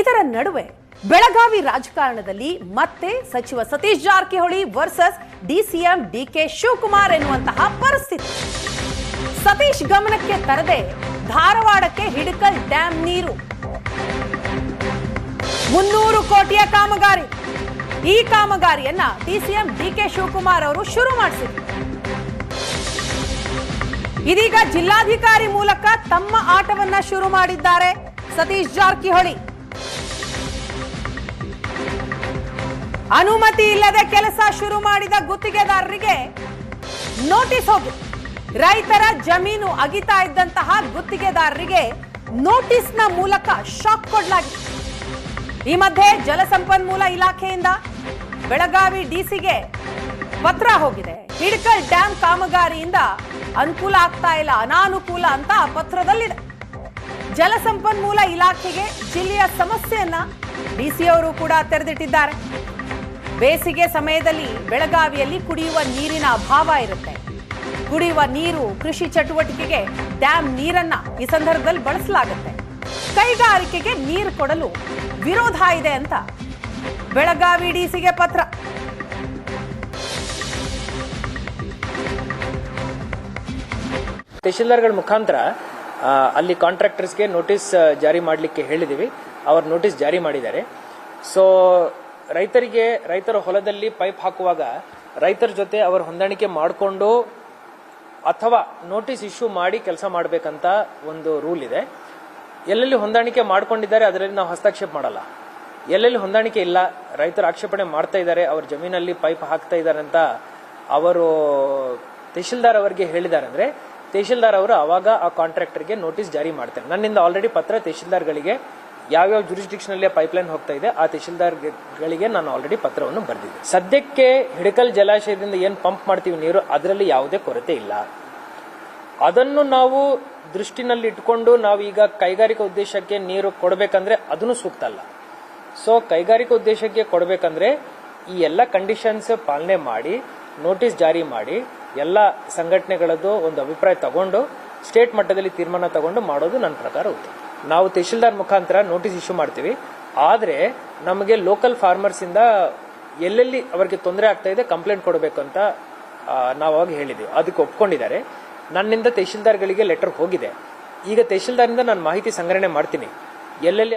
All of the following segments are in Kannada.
ಇದರ ನಡುವೆ ಬೆಳಗಾವಿ ರಾಜಕಾರಣದಲ್ಲಿ ಮತ್ತೆ ಸಚಿವ Satish Jarkiholi versus DCM DK Shivakumar ಎನ್ನುವಂತಹ ಪರಿಸ್ಥಿತಿ. ಸತೀಶ್ ಗಮನಕ್ಕೆ ತರದೆ ಧಾರವಾಡಕ್ಕೆ ಹಿಡಕಲ್ ಡ್ಯಾಂ ನೀರು. ಮುನ್ನೂರು ಕೋಟಿಯ ಕಾಮಗಾರಿ. ಈ ಕಾಮಗಾರಿಯನ್ನ ಡಿಸಿಎಂ ಡಿಕೆ ಶಿವಕುಮಾರ್ ಅವರು ಶುರು ಮಾಡಿಸಿದ್ರು. ಇದೀಗ ಜಿಲ್ಲಾಧಿಕಾರಿ ಮೂಲಕ ತಮ್ಮ ಆಟವನ್ನ ಶುರು ಮಾಡಿದ್ದಾರೆ ಸತೀಶ್ ಜಾರಕಿಹೊಳಿ. ಅನುಮತಿ ಇಲ್ಲದೆ ಕೆಲಸ ಶುರು ಮಾಡಿದ ಗುತ್ತಿಗೆದಾರರಿಗೆ ನೋಟಿಸ್ ಹೋಗಿ. ರೈತರ ಜಮೀನು ಅಗಿತಾ ಇದ್ದಂತಹ ಗುತ್ತಿಗೆದಾರರಿಗೆ ನೋಟಿಸ್ನ ಮೂಲಕ ಶಾಕ್ ಕೊಡಲಾಗಿದೆ. ಈ ಮಧ್ಯೆ ಜಲಸಂಪನ್ಮೂಲ ಇಲಾಖೆಯಿಂದ ಬೆಳಗಾವಿ ಡಿಸಿಗೆ ಪತ್ರ ಹೋಗಿದೆ. ಹಿಡ್ಕಲ್ ಡ್ಯಾಂ ಕಾಮಗಾರಿಯಿಂದ ಅನುಕೂಲ ಆಗ್ತಾ ಇಲ್ಲ, ಅನಾನುಕೂಲ ಅಂತ ಪತ್ರದಲ್ಲಿದೆ. ಜಲಸಂಪನ್ಮೂಲ ಇಲಾಖೆಗೆ ಜಿಲ್ಲೆಯ ಸಮಸ್ಯೆಯನ್ನ ಡಿಸಿಯವರು ಕೂಡ ತೆರೆದಿಟ್ಟಿದ್ದಾರೆ. ಬೇಸಿಗೆ ಸಮಯದಲ್ಲಿ ಬೆಳಗಾವಿಯಲ್ಲಿ ಕುಡಿಯುವ ನೀರಿನ ಅಭಾವ ಇರುತ್ತೆ. ಕುಡಿಯುವ ನೀರು ಕೃಷಿ ಚಟುವಟಿಕೆಗೆ ಡ್ಯಾಮ್ ನೀರನ್ನ ಈ ಸಂದರ್ಭದಲ್ಲಿ ಬಳಸಲಾಗುತ್ತೆ. ಕೈಗಾರಿಕೆಗೆ ನೀರು ಕೊಡಲು ವಿರೋಧ ಇದೆ ಅಂತ ಬೆಳಗಾವಿ ಡಿಸಿಗೆ ಪತ್ರ. ತಹಶೀಲ್ದಾರ್ಗಳ ಮುಖಾಂತರ ಅಲ್ಲಿ ಕಾಂಟ್ರಾಕ್ಟರ್ಸ್ಗೆ ನೋಟಿಸ್ ಜಾರಿ ಮಾಡಲಿಕ್ಕೆ ಹೇಳಿದ್ದೀವಿ ಅವರು ನೋಟಿಸ್ ಜಾರಿ ಮಾಡಿದ್ದಾರೆ. ಸೊ ರೈತರಿಗೆ, ರೈತರ ಹೊಲದಲ್ಲಿ ಪೈಪ್ ಹಾಕುವಾಗ ರೈತರ ಜೊತೆ ಅವರ ಹೊಂದಾಣಿಕೆ ಮಾಡಿಕೊಂಡು ಅಥವಾ ನೋಟಿಸ್ ಇಶ್ಯೂ ಮಾಡಿ ಕೆಲಸ ಮಾಡಬೇಕಂತ ಒಂದು ರೂಲ್ ಇದೆ. ಎಲ್ಲೆಲ್ಲಿ ಹೊಂದಾಣಿಕೆ ಮಾಡ್ಕೊಂಡಿದ್ದಾರೆ ಅದರಲ್ಲಿ ನಾವು ಹಸ್ತಕ್ಷೇಪ ಮಾಡಲ್ಲ. ಎಲ್ಲೆಲ್ಲಿ ಹೊಂದಾಣಿಕೆ ಇಲ್ಲ, ರೈತರು ಆಕ್ಷೇಪಣೆ ಮಾಡ್ತಾ ಇದ್ದಾರೆ, ಅವ್ರ ಜಮೀನಲ್ಲಿ ಪೈಪ್ ಹಾಕ್ತಾ ಇದ್ದಾರೆ ಅಂತ ಅವರು ತಹಶೀಲ್ದಾರ್ ಅವರಿಗೆ ಹೇಳಿದ್ದಾರೆ ಅಂದ್ರೆ ತಹಶೀಲ್ದಾರ್ ಅವರು ಅವಾಗ ಆ ಕಾಂಟ್ರಾಕ್ಟರ್ಗೆ ನೋಟಿಸ್ ಜಾರಿ ಮಾಡ್ತಾರೆ. ನನ್ನಿಂದ ಆಲ್ರೆಡಿ ಪತ್ರ ತಹಶೀಲ್ದಾರ್ಗಳಿಗೆ ಯಾವ್ಯಾವ ಜುರಿಸ್ಡಿಕ್ಷನ್ ಅಲ್ಲಿ ಪೈಪ್ಲೈನ್ ಹೋಗ್ತಾ ಇದೆ, ಆ ತಹಶೀಲ್ದಾರ್ಗಳಿಗೆ ನಾನು ಆಲ್ರೆಡಿ ಪತ್ರವನ್ನು ಬರೆದಿದ್ದೆ. ಸದ್ಯಕ್ಕೆ ಹಿಡಕಲ್ ಜಲಾಶಯದಿಂದ ಏನು ಪಂಪ್ ಮಾಡ್ತೀವಿ ನೀರು, ಅದರಲ್ಲಿ ಯಾವುದೇ ಕೊರತೆ ಇಲ್ಲ. ಅದನ್ನು ನಾವು ದೃಷ್ಟಿನಲ್ಲಿ ಇಟ್ಕೊಂಡು ಈಗ ಕೈಗಾರಿಕಾ ಉದ್ದೇಶಕ್ಕೆ ನೀರು ಕೊಡಬೇಕಂದ್ರೆ ಅದನ್ನು ಸೂಕ್ತ ಅಲ್ಲ. ಸೊ ಕೈಗಾರಿಕಾ ಉದ್ದೇಶಕ್ಕೆ ಕೊಡಬೇಕಂದ್ರೆ ಈ ಎಲ್ಲ ಕಂಡೀಷನ್ಸ್ ಪಾಲನೆ ಮಾಡಿ ನೋಟಿಸ್ ಜಾರಿ ಮಾಡಿ, ಎಲ್ಲ ಸಂಘಟನೆಗಳದ್ದು ಒಂದು ಅಭಿಪ್ರಾಯ ತಗೊಂಡು ಸ್ಟೇಟ್ ಮಟ್ಟದಲ್ಲಿ ತೀರ್ಮಾನ ತಗೊಂಡು ಮಾಡೋದು ನನ್ನ ಪ್ರಕಾರ ಉತ್ತಮ. ನಾವು ತಹಶೀಲ್ದಾರ್ ಮುಖಾಂತರ ನೋಟಿಸ್ ಇಶ್ಯೂ ಮಾಡ್ತೀವಿ. ಆದ್ರೆ ನಮಗೆ ಲೋಕಲ್ ಫಾರ್ಮರ್ಸ್ ಇಂದ ಎಲ್ಲೆಲ್ಲಿ ಅವರಿಗೆ ತೊಂದರೆ ಆಗ್ತಾ ಇದೆ ಕಂಪ್ಲೇಂಟ್ ಕೊಡಬೇಕು ಅಂತ ನಾವು ಅವಾಗ ಅದಕ್ಕೆ ಒಪ್ಕೊಂಡಿದ್ದಾರೆ. ನನ್ನಿಂದ ತಹಶೀಲ್ದಾರ್ಗಳಿಗೆ ಲೆಟರ್ ಹೋಗಿದೆ. ಈಗ ತಹಶೀಲ್ದಾರಿಂದ ನಾನು ಮಾಹಿತಿ ಸಂಗ್ರಹಣೆ ಮಾಡ್ತೀನಿ. ಎಲ್ಲೆಲ್ಲಿ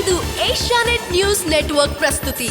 ಇದು ಏಷ್ಯಾನೆಟ್ ನ್ಯೂಸ್ ನೆಟ್ವರ್ಕ್ ಪ್ರಸ್ತುತಿ.